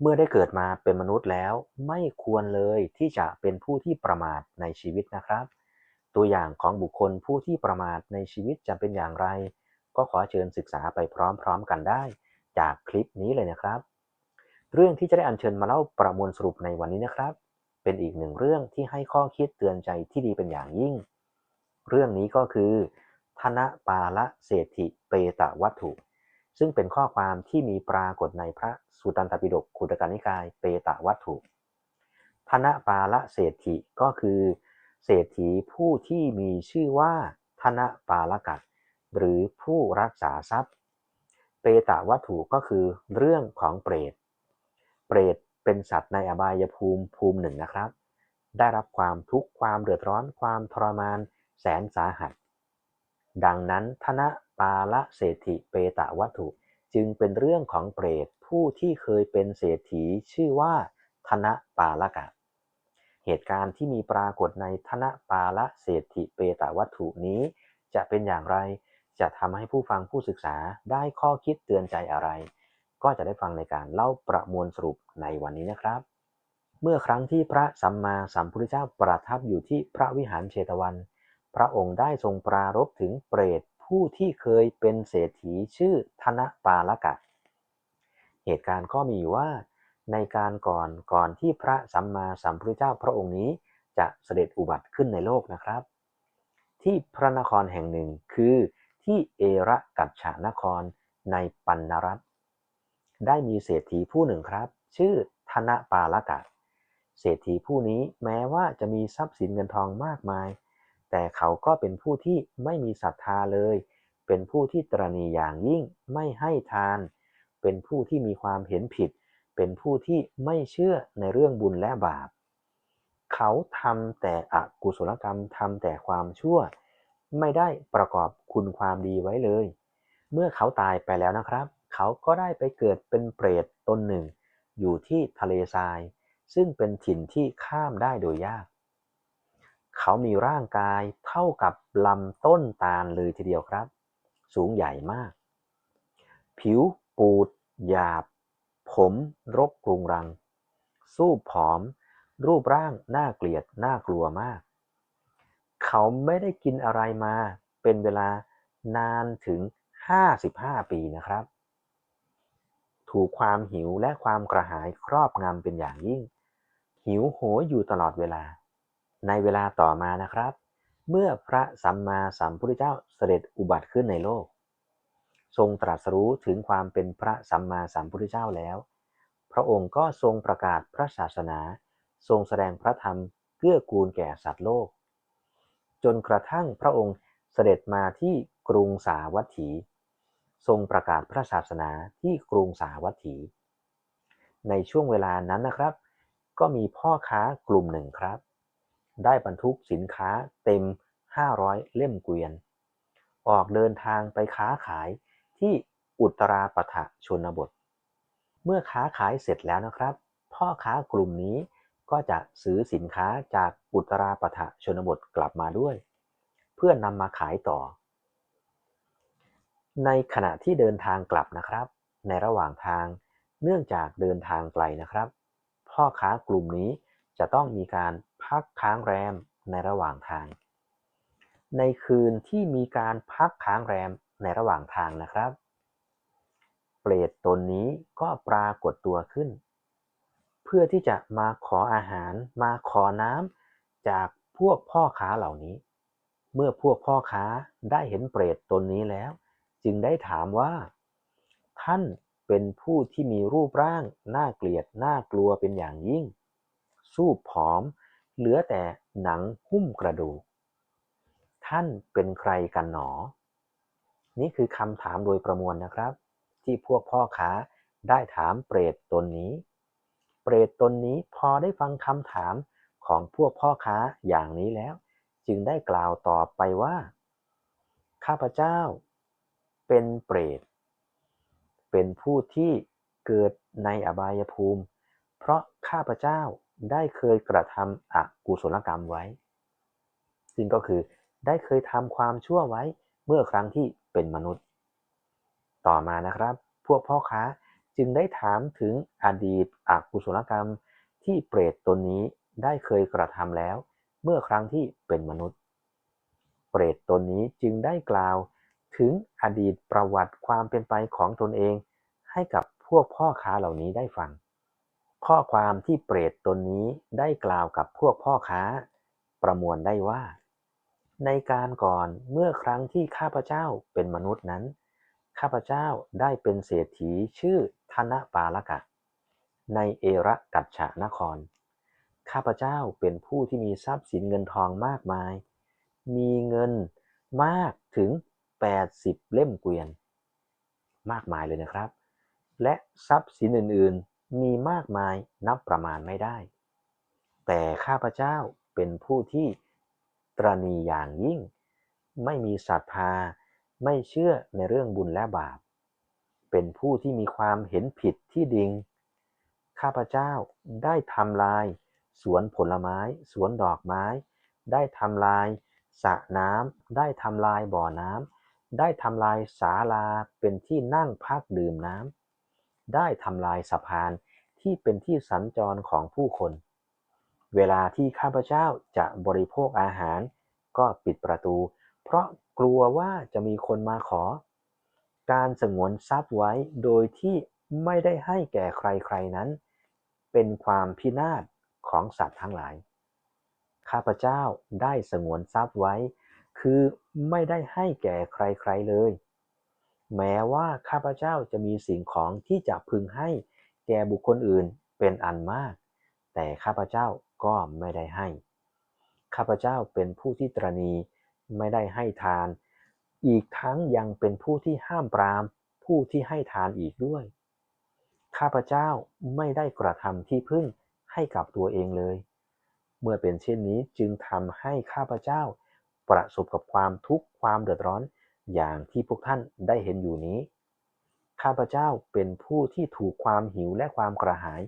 เมื่อได้เกิดมาเป็นมนุษย์แล้ว ไม่ควรเลยที่จะเป็นผู้ที่ประมาทในชีวิตนะครับ ตัวอย่างของบุคคลผู้ที่ประมาทในชีวิตจะเป็นอย่างไร ก็ขอเชิญศึกษาไปพร้อมๆกันได้ จากคลิปนี้เลยนะครับ เรื่องที่จะได้อัญเชิญมาเล่าประมวลสรุปในวันนี้นะครับ เป็นอีกหนึ่งเรื่องที่ให้ข้อคิดเตือนใจที่ดีเป็นอย่างยิ่ง เรื่องนี้ก็คือ ธนปาละเศรษฐิเปตะวัตถุ ซึ่งเป็นข้อความที่มีปรากฏในพระสุตันตปิฎกขุตกานิกายเปตะวัตถุธนปาละเศรษฐิก็คือ เศรษฐีผู้ที่มีชื่อว่าธนปาลกัดหรือผู้รักษาทรัพย์ เปตะวัตถุก็คือเรื่องของเปรต เปรตเป็นสัตว์ในอบายภูมิภูมิหนึ่งนะครับ ได้รับความทุกข์ความเดือดร้อนความทรมานแสนสาหัส ดังนั้นธนปาละเศรษฐิเปตวัตถุ จึงเป็นเรื่องของเปรตผู้ที่เคยเป็นเศรษฐีชื่อว่าธนปาละกะ เหตุการณ์ที่มีปรากฏในธนปาละเศรษฐิเปตวัตถุนี้ จะเป็นอย่างไรจะทำให้ผู้ฟังผู้ศึกษาได้ข้อคิดเตือนใจอะไร ก็จะได้ฟังในการเล่าประมวลสรุปในวันนี้นะครับ เมื่อครั้งที่พระสัมมาสัมพุทธเจ้าประทับอยู่ที่พระวิหารเชตวัน ระองค์ได้ทรงปรารภถึงเปรตผู้ที่เคยเป็นเศรษฐีชื่อธนปาลกะ เหตุการณ์ก็มีว่า ในการก่อนก่อนที่พระสัมมาสัมพุทธเจ้าพระองค์นี้จะเสด็จอุบัติขึ้นในโลกนะครับ ที่พระนครแห่งหนึ่งคือที่เอระกัจฉานครในปันนรัตได้มีเศรษฐีผู้หนึ่งครับ ชื่อธนปาลกะ เศรษฐีผู้นี้แม้ว่าจะมีทรัพย์สินเงินทองมากมาย แต่เขาก็เป็นผู้ที่ไม่มีศรัทธาเลย เป็นผู้ที่ตรณีอย่างยิ่งไม่ให้ทาน เป็นผู้ที่มีความเห็นผิด เป็นผู้ที่ไม่เชื่อในเรื่องบุญและบาป เขาทำแต่อกุศลกรรมทำแต่ความชั่ว ไม่ได้ประกอบคุณความดีไว้เลย เมื่อเขาตายไปแล้วนะครับ เขาก็ได้ไปเกิดเป็นเปรตตนหนึ่ง อยู่ที่ทะเลทราย ซึ่งเป็นถิ่นที่ข้ามได้โดยยาก เขามีร่างกายเท่ากับลำต้นตาลเลยทีเดียวครับ สูงใหญ่มาก ผิวปูด หยาบ ผมรกกรุงรัง สู้ผอม รูปร่างน่าเกลียดน่ากลัวมาก เขาไม่ได้กินอะไรมาเป็นเวลานานถึง 55 ปีนะครับ ถูกความหิวและความกระหายครอบงำเป็นอย่างยิ่ง หิวโหยอยู่ตลอดเวลา ในเวลาต่อมานะครับ เมื่อพระสัมมาสัมพุทธเจ้าเสด็จอุบัติขึ้นในโลก ทรงตรัสรู้ถึงความเป็นพระสัมมาสัมพุทธเจ้าแล้ว พระองค์ก็ทรงประกาศพระศาสนา ทรงแสดงพระธรรมเกื้อกูลแก่สัตว์โลก จนกระทั่งพระองค์เสด็จมาที่กรุงสาวัตถี ทรงประกาศพระศาสนาที่กรุงสาวัตถี ในช่วงเวลานั้นนะครับ ก็มีพ่อค้ากลุ่มหนึ่งครับ ได้บรรทุกสินค้าเต็ม 500 เล่มเกวียน ออกเดินทางไปค้าขายที่อุตราปถะชนบท เมื่อค้าขายเสร็จแล้วนะครับ พ่อค้ากลุ่มนี้ก็จะซื้อสินค้าจากอุตราปถะชนบทกลับมาด้วย เพื่อนำมาขายต่อ ในขณะที่เดินทางกลับนะครับ ในระหว่างทางเนื่องจากเดินทางไกลนะครับ พ่อค้ากลุ่มนี้จะต้องมีการ พักค้างแรมในระหว่างทาง ในคืนที่มีการพักค้างแรมในระหว่างทางนะครับ เปรตตนนี้ก็ปรากฏตัวขึ้น เพื่อที่จะมาขออาหารมาขอน้ำจากพวกพ่อค้าเหล่านี้ เมื่อพวกพ่อค้าได้เห็นเปรตตนนี้แล้ว จึงได้ถามว่า ท่านเป็นผู้ที่มีรูปร่างน่าเกลียดน่ากลัวเป็นอย่างยิ่ง สู้ผอม เหลือแต่หนังหุ้มกระดูก ท่านเป็นใครกันหนอ นี่คือคำถามโดยประมวลนะครับ ที่พวกพ่อค้าได้ถามเปรตตนนี้ เปรตตนนี้พอได้ฟังคำถามของพวกพ่อค้าอย่างนี้แล้ว จึงได้กล่าวตอบไปว่า ข้าพเจ้า เป็นเปรต เป็นผู้ที่เกิดในอบายภูมิ เพราะข้าพเจ้า ได้เคยกระทำอกุศลกรรมไว้ ซึ่งก็คือได้เคยทำความชั่วไว้เมื่อครั้งที่เป็นมนุษย์ ต่อมานะครับ พวกพ่อค้าจึงได้ถามถึงอดีตอกุศลกรรมที่เปรตตนนี้ได้เคยกระทำแล้ว เมื่อครั้งที่เป็นมนุษย์ เปรตตนนี้จึงได้กล่าวถึงอดีตประวัติความเป็นไปของตนเอง ให้กับพวกพ่อค้าเหล่านี้ได้ฟัง ข้อความที่เปรตตนนี้ได้กล่าวกับพวกพ่อค้า ประมวลได้ว่า ในการก่อนเมื่อครั้งที่ข้าพเจ้าเป็นมนุษย์นั้น ข้าพเจ้าได้เป็นเศรษฐีชื่อธนปาลกะ ในเอระกัจฉานคร ข้าพเจ้าเป็นผู้ที่มีทรัพย์สินเงินทองมากมาย มีเงินมากถึง 80 เล่มเกวียน มากมายเลยนะครับ และทรัพย์สินอื่นๆ มีมากมายนับประมาณไม่ได้ แต่ข้าพเจ้าเป็นผู้ที่ตรณีอย่างยิ่ง ไม่มีศรัทธา ไม่เชื่อในเรื่องบุญและบาป เป็นผู้ที่มีความเห็นผิดที่ดิง ข้าพเจ้าได้ทำลาย สวนผลไม้ สวนดอกไม้ ได้ทำลายสระน้ำ ได้ทำลายบ่อน้ำ ได้ทำลายศาลาเป็นที่นั่งพักดื่มน้ำ ได้ทำลายสะพานที่เป็นที่สัญจรของผู้คน เวลาที่ข้าพเจ้าจะบริโภคอาหาร ก็ปิดประตู เพราะกลัวว่าจะมีคนมาขอ การสงวนทรัพย์ไว้โดยที่ไม่ได้ให้แก่ใครๆนั้น เป็นความพินาศของสัตว์ทั้งหลาย ข้าพเจ้าได้สงวนทรัพย์ไว้ คือไม่ได้ให้แก่ใครๆเลย แม้ว่าข้าพเจ้าจะมีสิ่งของที่จะพึงให้แก่บุคคลอื่นเป็นอันมาก แต่ข้าพเจ้าก็ไม่ได้ให้ ข้าพเจ้าเป็นผู้ที่ตรณีไม่ได้ให้ทาน อีกทั้งยังเป็นผู้ที่ห้ามปราม ผู้ที่ให้ทานอีกด้วย ข้าพเจ้าไม่ได้กระทำที่พึ่งให้กับตัวเองเลย เมื่อเป็นเช่นนี้จึงทำให้ข้าพเจ้าประสบกับความทุกข์ความเดือดร้อน อย่างที่พวกท่านได้เห็นอยู่นี้ ข้าพเจ้าเป็นผู้ที่ถูกความหิวและความกระหาย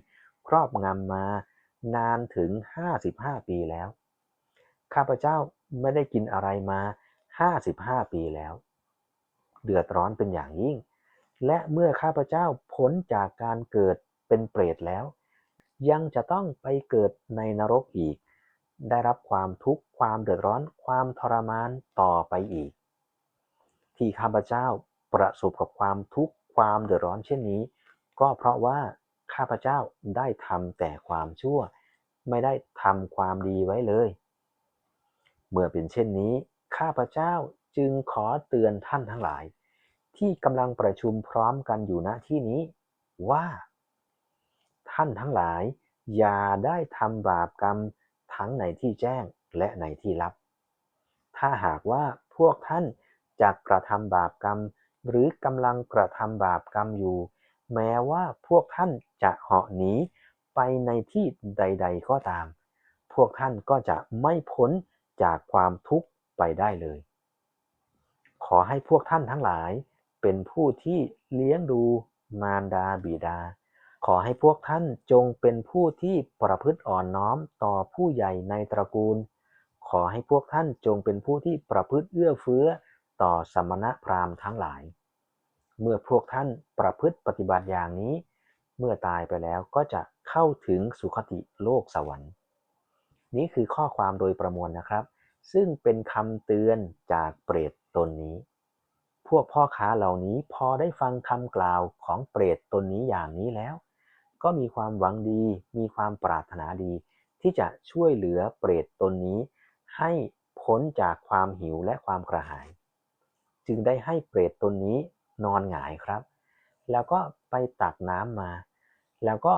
ครอบงำมานานถึง 55 ปีแล้ว ข้าพเจ้าไม่ได้กินอะไรมา 55 ปีแล้ว เดือดร้อนเป็นอย่างยิ่ง และเมื่อข้าพเจ้าพ้นจากการเกิดเป็นเปรตแล้ว ยังจะต้องไปเกิดในนรกอีก ได้รับความทุกข์ความเดือดร้อนความทรมานต่อไปอีก ที่ข้าพเจ้าประสบกับความทุกข์ความเดือดร้อนเช่นนี้ ก็เพราะว่าข้าพเจ้าได้ทำแต่ความชั่ว ไม่ได้ทำความดีไว้เลย เมื่อเป็นเช่นนี้ ข้าพเจ้าจึงขอเตือนท่านทั้งหลาย ที่กำลังประชุมพร้อมกันอยู่ณที่นี้ ว่า ท่านทั้งหลาย อย่าได้ทำบาปกรรมทั้งในที่แจ้งและในที่ลับ ถ้าหากว่าพวกท่าน จะกระทำบาปกรรม หรือกำลังกระทำบาปกรรมอยู่ แม้ว่าพวกท่านจะเหาะหนีไปในที่ใด ๆ ก็ตาม พวกท่านก็จะไม่พ้นจากความทุกข์ไปได้เลย ขอให้พวกท่านทั้งหลายเป็นผู้ที่เลี้ยงดูมารดาบิดา ขอให้พวกท่านจงเป็นผู้ที่ประพฤติอ่อนน้อมต่อผู้ใหญ่ในตระกูล ขอให้พวกท่านจงเป็นผู้ที่ประพฤติเอื้อเฟื้อ ต่อสมณพราหมณ์ทั้งหลาย เมื่อพวกท่านประพฤติปฏิบัติอย่างนี้ เมื่อตายไปแล้วก็จะเข้าถึงสุคติโลกสวรรค์ นี้คือข้อความโดยประมวลนะครับ ซึ่งเป็นคำเตือนจากเปรตตนนี้ พวกพ่อค้าเหล่านี้พอได้ฟังคำกล่าวของเปรตตนนี้อย่างนี้แล้ว ก็มีความหวังดี มีความปรารถนาดี ที่จะช่วยเหลือเปรตตนนี้ ให้พ้นจากความหิวและความกระหาย จึงได้ให้เปรตตนนี้นอนหงายครับ แล้วก็ไปตักน้ำมา แล้วก็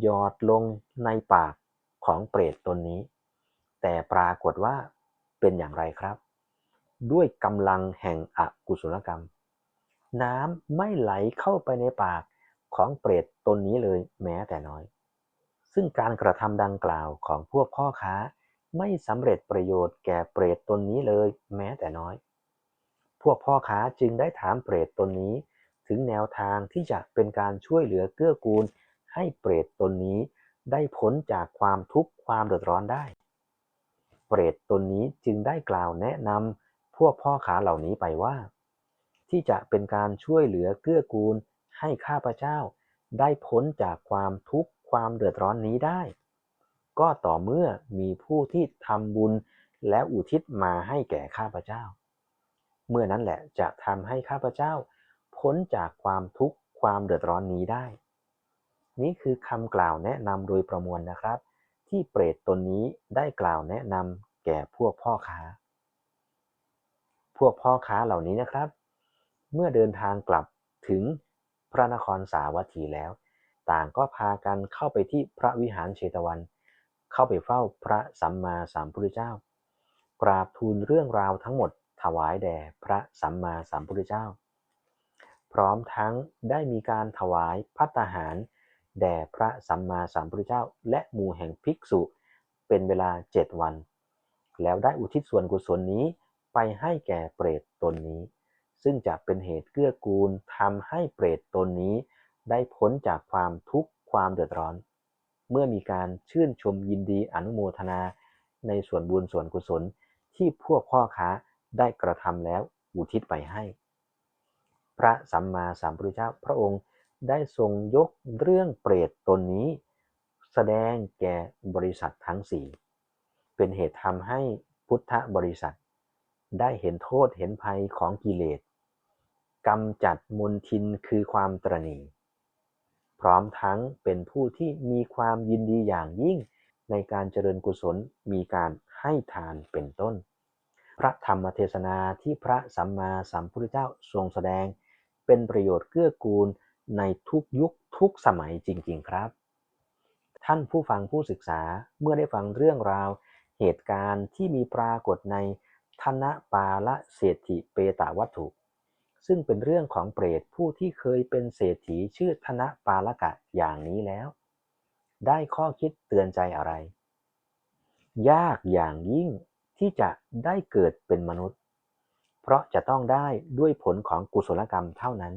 หยอดลงในปากของเปรตตนนี้ แต่ปรากฏว่าเป็นอย่างไรครับ ด้วยกำลังแห่งอกุศลกรรม น้ำไม่ไหลเข้าไปในปากของเปรตตนนี้เลยแม้แต่น้อย ซึ่งการกระทำดังกล่าวของพวกพ่อค้า ไม่สำเร็จประโยชน์แก่เปรตตนนี้เลยแม้แต่น้อย พวกพ่อค้าจึงได้ถามเปรตตนนี้ ถึงแนวทางที่จะเป็นการช่วยเหลือเกื้อกูล ให้เปรตตนนี้ ได้พ้นจากความทุกข์ความเดือดร้อนได้ เปรตตนนี้จึงได้กล่าวแนะนำพวกพ่อค้าเหล่านี้ไปว่า ที่จะเป็นการช่วยเหลือเกื้อกูล ให้ข้าพเจ้า ได้พ้นจากความทุกข์ความเดือดร้อนนี้ได้ ก็ต่อเมื่อมีผู้ที่ทำบุญและอุทิศมาให้แก่ข้าพเจ้า เมื่อนั้นแหละจะทำให้ข้าพเจ้า พ้นจากความทุกข์ความเดือดร้อนนี้ได้ นี่คือคำกล่าวแนะนำโดยประมวลนะครับ ที่เปรตตนนี้ได้กล่าวแนะนำแก่พวกพ่อค้า พวกพ่อค้าเหล่านี้นะครับ เมื่อเดินทางกลับถึงพระนครสาวัตถีแล้ว ต่างก็พากันเข้าไปที่พระวิหารเชตวัน เข้าไปเฝ้าพระสัมมาสัมพุทธเจ้า กราบทูลเรื่องราวทั้งหมด ถวายแด่พระสัมมาสัมพุทธเจ้า พร้อมทั้งได้มีการถวายพัตตาหาร แด่พระสัมมาสัมพุทธเจ้า และหมู่แห่งภิกษุเป็นเวลาเจ็ดวัน แล้วได้อุทิศส่วนกุศลนี้ไปให้แก่เปรตตนนี้ ซึ่งจะเป็นเหตุเกื้อกูลทำให้เปรตตนนี้ ได้พ้นจากความทุกข์ความเดือดร้อน เมื่อมีการชื่นชมยินดีอนุโมทนาในส่วนบุญส่วนกุศลที่พวกพ่อค้า ได้กระทำแล้วอุทิศไปให้ พระสัมมาสัมพุทธเจ้าพระองค์ได้ทรงยกเรื่องเปรตตนนี้ แสดงแก่บริษัททั้งสี่เป็นเหตุทำให้พุทธบริษัท ได้เห็นโทษเห็นภัยของกิเลสกำจัดมนทินคือความตรณีพร้อมทั้งเป็นผู้ที่มีความยินดีอย่างยิ่งในการเจริญกุศลมีการให้ทานเป็นต้น พระธรรมเทศนาที่พระสัมมาสัมพุทธเจ้าทรงแสดง เป็นประโยชน์เกื้อกูลในทุกยุคทุกสมัยจริง ๆ ครับ ท่านผู้ฟังผู้ศึกษาเมื่อได้ฟังเรื่องราว เหตุการณ์ที่มีปรากฏในธนปาละเศรษฐิเปตาวัตถุ ซึ่งเป็นเรื่องของเปรตผู้ที่เคยเป็นเศรษฐีชื่อธนปาละกะอย่างนี้แล้ว ได้ข้อคิดเตือนใจอะไร ยากอย่างยิ่ง ที่จะได้เกิดเป็นมนุษย์ เพราะจะต้องได้ด้วยผลของกุศลกรรมเท่านั้น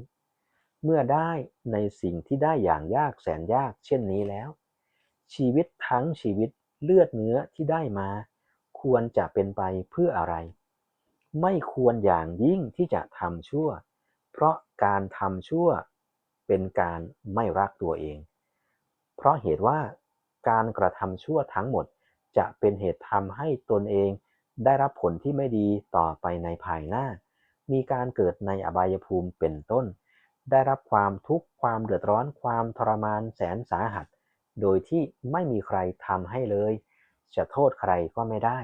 เมื่อได้ในสิ่งที่ได้อย่างยากแสนยากเช่นนี้แล้ว ชีวิตทั้งชีวิตเลือดเนื้อที่ได้มา ควรจะเป็นไปเพื่ออะไร ไม่ควรอย่างยิ่งที่จะทำชั่ว เพราะการทำชั่วเป็นการไม่รักตัวเอง เพราะเหตุว่าการกระทำชั่วทั้งหมดจะเป็นเหตุทำให้ตนเอง ได้รับผลที่ไม่ดีต่อไปในภายหน้า มีการเกิดในอบายภูมิเป็นต้น ได้รับความทุกข์ความเดือดร้อนความทรมานแสนสาหัส โดยที่ไม่มีใครทำให้เลย จะโทษใครก็ไม่ได้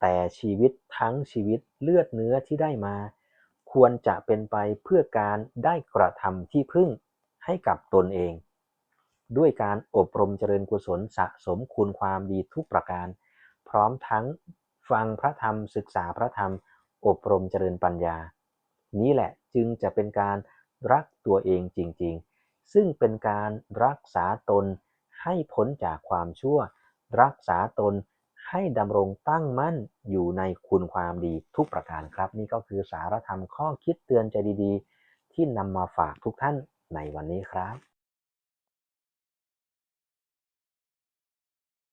แต่ชีวิตทั้งชีวิตเลือดเนื้อที่ได้มา ควรจะเป็นไปเพื่อการได้กระทำที่พึ่งให้กับตนเอง ด้วยการอบรมเจริญกุศลสะสมคุณความดีทุกประการ พร้อมทั้ง ฟังพระธรรมศึกษาพระธรรม อบรมเจริญปัญญา นี้แหละจึงจะเป็นการรักตัวเองจริง ๆ ซึ่งเป็นการรักษาตนให้พ้นจากความชั่ว รักษาตนให้ดำรงตั้งมั่นอยู่ในคุณความดีทุกประการครับ นี่ก็คือสารธรรมข้อคิดเตือนใจดี ๆ ที่นำมาฝากทุกท่านในวันนี้ครับ